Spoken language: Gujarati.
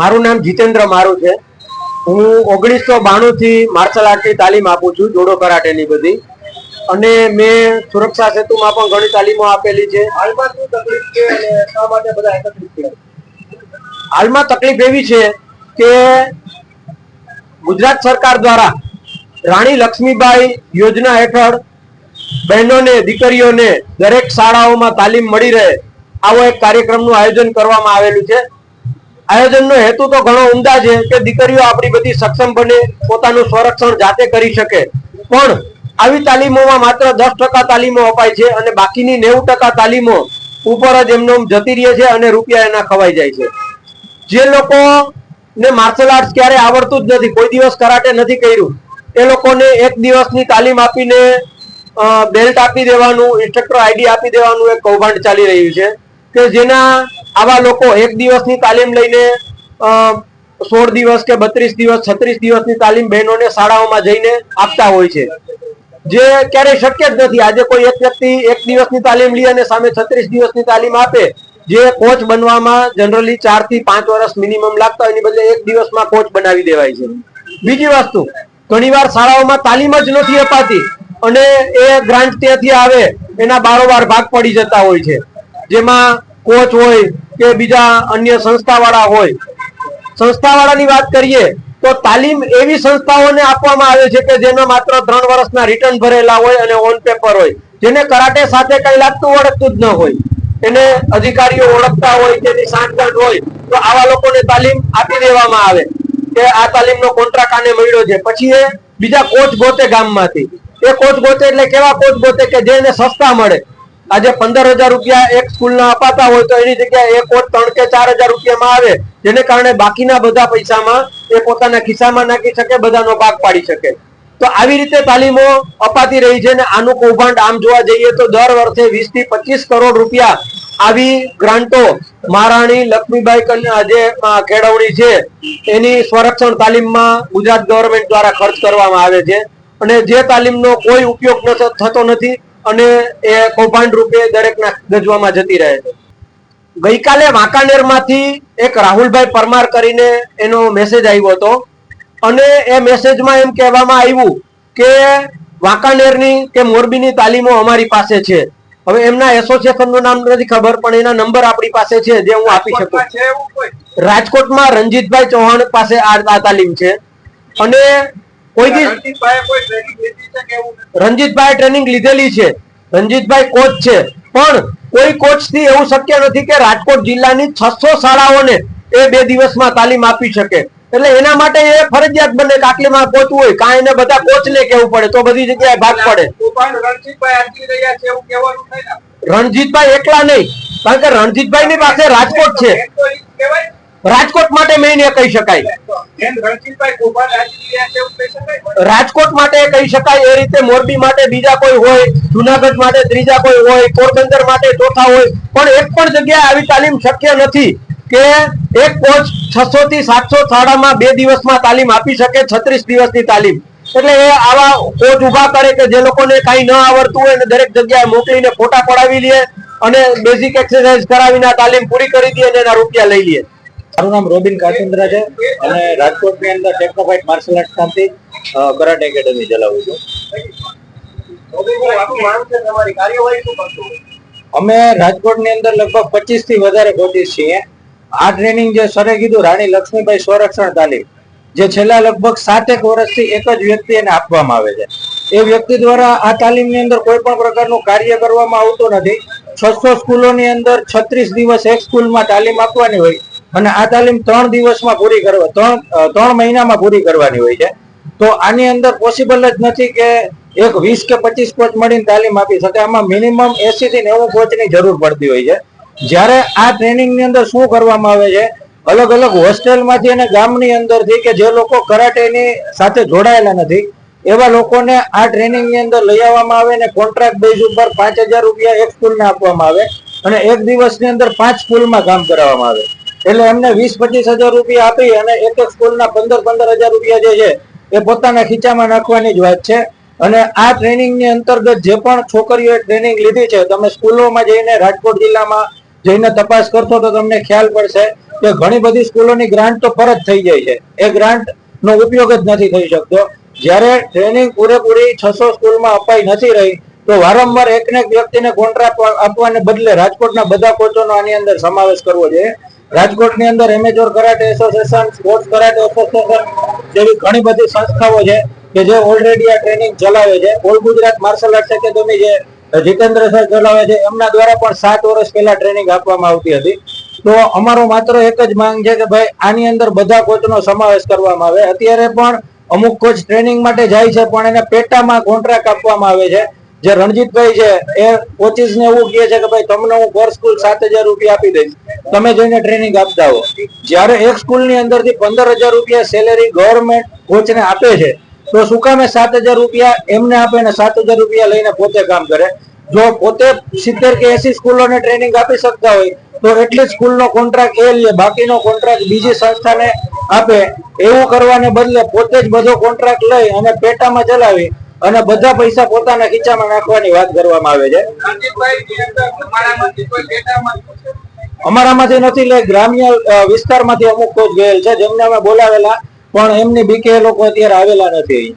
મારું નામ જીતેન્દ્ર મારું છે. હું ઓગણીસો બાણું થી માર્શલ આર્ટની તાલીમ આપું છું, જોડો કરાટેની બધી. અને મેં સુરક્ષા સેતુમાં પણ ઘણી તાલીમો આપેલી છે. હાલમાં તકલીફ એવી છે કે ગુજરાત સરકાર દ્વારા રાણી લક્ષ્મીબાઈ યોજના હેઠળ બહેનોને, દીકરીઓને દરેક શાળાઓમાં તાલીમ મળી રહે. આવો એક કાર્યક્રમનું આયોજન કરવામાં આવેલું છે. આયોજનનો હેતુ તો ઘણો ઉમદા છે કે દીકરીઓ આપણી બધી સક્ષમ બને, પોતાનું સંરક્ષણ જાતે કરી શકે. પણ આવી તાલીમોમાં માત્ર દસ ટકા તાલીમો અપાય છે અને બાકીની નેવું ટકા તાલીમો ઉપર જ એમનો જતી રહે છે અને રૂપિયા એના ખવાઈ જાય છે. જે લોકો ને માર્શલ આર્ટ્સ ક્યારે આવડતું જ નથી, કોઈ દિવસ કરાટે નથી કર્યું, એ લોકોને એક દિવસની તાલીમ આપીને બેલ્ટ આપી દેવાનું ઇન્સ્ટ્રક્ટર આઈડી આપી દેવાનું એક કૌભાંડ ચાલી રહ્યું છે કે જેના આવા લોકો એક દિવસની તાલીમ લઈને સોળ દિવસ કે બત્રીસ દિવસ, છત્રીસ દિવસની તાલીમ બહેનોને શાળાઓમાં જઈને આપતા હોય છે. જે ક્યારેય શક્ય જ નથી. આજે કોઈ એક વ્યક્તિ એક દિવસની તાલીમ લે અને સામે છત્રીસ દિવસની તાલીમ આપે, જે કોચ બનવામાં જનરલી ચારથી પાંચ વર્ષ મિનિમમ લાગતા હોય, એની બદલે એક દિવસમાં કોચ બનાવી દેવાય છે. બીજી વસ્તુ, ઘણીવાર શાળાઓમાં તાલીમ જ નથી અપાતી અને એ ગ્રાન્ટ ત્યાંથી આવે, એના બારોબાર ભાગ પડી જતા હોય છે. જેમાં કોચ હોય કે બીજા અન્ય સંસ્થાવાળા હોય. સંસ્થાવાળાની વાત કરીએ તો તાલીમ એવી સંસ્થાઓને આપવામાં આવે છે કે જેનો માત્ર ત્રણ વર્ષના રિટર્ન ભરેલા હોય અને ઓન પેપર હોય. જેને કરાટે સાથે કઈ લાગતું ઓળખતું જ ન હોય. એને અધિકારીઓ ઓળખતા હોય એની સાંઠગાંઠ હોય, તો આવા લોકોને તાલીમ આપી દેવામાં આવે કે આ તાલીમનો કોન્ટ્રાક્ટ આને મળ્યો છે. પછી એ બીજા કોચ ગોતે ગામમાંથી. એ કોચ ગોતે એટલે કેવા કોચ ગોતે કે જેને સસ્તા મળે. આજે પંદર હજાર રૂપિયા એક સ્કૂલના અપાતા હોય તો એની જગ્યાએ એક કોચ ત્રણ કે ચાર હજાર રૂપિયામાં આવે. જેને કારણે બાકીના બધા પૈસામાં એ પોતાના ખિસ્સામાં નાખી શકે, બધાનો ભાગ પાડી શકે. તો આવી રીતે તાલીમો અપાતી રહી છે ને આનું કૌભાંડ આમ જોવા જઈએ તો દર વર્ષે વીસથી પચીસ કરોડ રૂપિયા આવી ગ્રાન્ટો મહારાણી લક્ષ્મીબાઈ જે કેળવણી છે, એની સંરક્ષણ તાલીમમાં ગુજરાત ગવર્મેન્ટ દ્વારા ખર્ચ કરવામાં આવે છે. અને જે તાલીમનો કોઈ ઉપયોગ થતો નથી અને એ કૌભાંડ રૂપે દરેકના ગજવામાં જતી રહે છે. ગઈકાલે વાંકાનેરમાંથી એક રાહુલભાઈ પરમાર કરીને એનો મેસેજ આવ્યો હતો. અને એ મેસેજમાં એમ કહેવામાં આવ્યું કે વાંકાનેરની કે મોરબીની તાલીમો અમારી પાસે છે. હવે એમના એસોસિએશનનું નામ નથી ખબર પણ એના નંબર આપણી પાસે છે જે હું આપી શકું. રાજકોટમાં રણજીતભાઈ ચૌહાણ પાસે આ તાલીમ છે. અને કોઈ? રણજીતભાઈ ટ્રેનિંગ લીધેલી છે. રણજીતભાઈ કોચ છે. પણ કોઈ કોચથી એવું શક્ય નથી કે રાજકોટ જિલ્લાની છસો શાળાઓને એ બે દિવસમાં તાલીમ આપી શકે. એટલે એના માટે એ ફરજિયાત બને કે આટલીમાં કોચ હોય. કાંઈ એને બધા કોચને કેવું પડે તો બધી જગ્યાએ ભાગ પડે. રણજીતભાઈ એકલા નહીં કારણ કે રણજીતભાઈ ની પાસે રાજકોટ છે. રાજકોટ માટે મેઇન એ કહી શકાય. રાજકોટ માટે કહી શકાય એ રીતે મોરબી માટે બીજા કોઈ હોય, જુનાગઢ માટે ત્રીજા કોઈ હોય, પોરબંદર માટે ચોથા હોય, પણ એક પણ જગ્યાએ આવી તાલીમ શક્ય નથી કે એક કોચ છસો થી સાતસો શાળામાં બે દિવસમાં તાલીમ આપી શકે છત્રીસ દિવસની તાલીમ. એટલે એ આવા કોચ ઊભા કરે કે જે લોકોને કઈ ન આવડતું હોય ને દરેક જગ્યાએ મોકલીને ફોટા પડાવી લે અને બેઝિક એક્સરસાઇઝ કરાવીને તાલીમ પૂરી કરી દે અને એના રૂપિયા લઈ લે. મારું નામ રોબિન કાચંદ્રા છે અને રાજકોટની અંદર ટેકનોફાઇટ માર્શલ આર્ટ નામથી કરાટે એકેડમી ચલાવું છું. અમે રાજકોટની અંદર લગભગ પચીસથી વધારે કોચિસ છીએ. આ ટ્રેનિંગ જે સરે કીધું, રાણી લક્ષ્મીભાઈ સંરક્ષણ તાલીમ, જે છેલ્લા લગભગ સાતેક વર્ષથી એક જ વ્યક્તિ એને આપવામાં આવે છે. એ વ્યક્તિ દ્વારા આ તાલીમની અંદર કોઈ પણ પ્રકારનું કાર્ય કરવામાં આવતું નથી. છસો સ્કૂલોની અંદર છત્રીસ દિવસ એક સ્કૂલમાં તાલીમ આપવાની હોય અને આ તાલીમ ત્રણ દિવસમાં પૂરી કરવા, ત્રણ ત્રણ મહિનામાં પૂરી કરવાની હોય છે. તો આની અંદર પોસિબલ જ નથી કે એક વીસ કે પચીસ કોચ મળીને તાલીમ આપી શકે. આમાં મિનિમમ એસી થી નેવું કોચની જરૂર પડતી હોય છે. જ્યારે આ ટ્રેનિંગની અંદર શું કરવામાં આવે છે? અલગ અલગ હોસ્ટેલમાંથી અને ગામની અંદરથી કે જે લોકો કરાટેની સાથે જોડાયેલા નથી, એવા લોકોને આ ટ્રેનિંગની અંદર લઈ આવવામાં આવે અને કોન્ટ્રાક્ટ બેઝ ઉપર પાંચ હજાર રૂપિયા એક સ્કૂલને આપવામાં આવે અને એક દિવસની અંદર પાંચ સ્કૂલમાં કામ કરાવવામાં આવે. એટલે એમને વીસ, પચીસ હજાર રૂપિયા આપી અને એક એક સ્કૂલના પંદર પંદર હજાર રૂપિયા જે છે, એ પોતાના ખીચામાં નાખવાની જ વાત છે. અને આ ટ્રેનિંગની અંતર્ગત જે પણ છોકરીઓએ ટ્રેનિંગ લીધી છે, તમે સ્કૂલોમાં જઈને રાજકોટ જિલ્લામાં જઈને તપાસ કરશો તો તમને ખ્યાલ પડશે કે ઘણી બધી સ્કૂલોની ગ્રાન્ટ તો પરત થઈ જાય છે. એ ગ્રાન્ટ નો ઉપયોગ જ નથી થઈ શકતો. જ્યારે ટ્રેનિંગ પૂરેપૂરી છસો સ્કૂલમાં અપાઈ નથી રહી, તો વારંવાર એકને એક વ્યક્તિને કોન્ટ્રાક્ટ આપવાને બદલે રાજકોટના બધા કોચોનો આની અંદર સમાવેશ કરવો જોઈએ. રાજકોટની અંદર amateur karate association sports karate association જેવી ઘણી બધી સંસ્થાઓ છે કે જે ઓલરેડી આ ટ્રેનિંગ ચલાવે છે. All Gujarat martial art academy જે જીતેન્દ્ર સર ચલાવે છે, એમના દ્વારા પણ સાત વર્ષ પહેલા ટ્રેનિંગ આપવામાં આવતી હતી. તો અમારો માત્ર એક જ માંગ છે કે ભાઈ આની અંદર બધા કોચનો સમાવેશ કરવામાં આવે. અત્યારે પણ અમુક કોચ ટ્રેનિંગ માટે જાય છે, પણ એને પેટામાં કોન્ટ્રાક્ટ આપવામાં આવે છે. જે રણજીતભાઈ છે, એ કોચિસ ને એવું કહે છે કે ભાઈ, તમને હું પર સ્કૂલ સાત હજાર રૂપિયા આપી દઈશ. તમે જઈને ટ્રેનિંગ આપતા હો જ્યારે એક સ્કૂલની અંદરથી પંદર હજાર રૂપિયા સેલેરી ગવર્મેન્ટ કોચને આપે છે, તો શું કામે સાત હજાર રૂપિયા એમને આપે ને સાત હજાર રૂપિયા લઈને પોતે કામ કરે? જો પોતે સિત્તેર કે એસી સ્કૂલોને ટ્રેનિંગ આપી શકતા હોય, તો એટલી જ સ્કૂલનો કોન્ટ્રાક્ટ એ લે, બાકીનો કોન્ટ્રાક્ટ બીજી સંસ્થાને આપે. એવું કરવાને બદલે પોતે જ બધો કોન્ટ્રાક્ટ લઈ અને પેટામાં ચલાવી અને બધા પૈસા પોતાના ખીચામાં નાખવાની વાત કરવામાં આવે છે. અમારામાંથી નથી લે, ગ્રામ્ય વિસ્તારમાંથી અમુક કોચ ગયેલ છે જેમને અમે બોલાવેલા, પણ એમની બીકે લોકો અત્યારે આવેલા નથી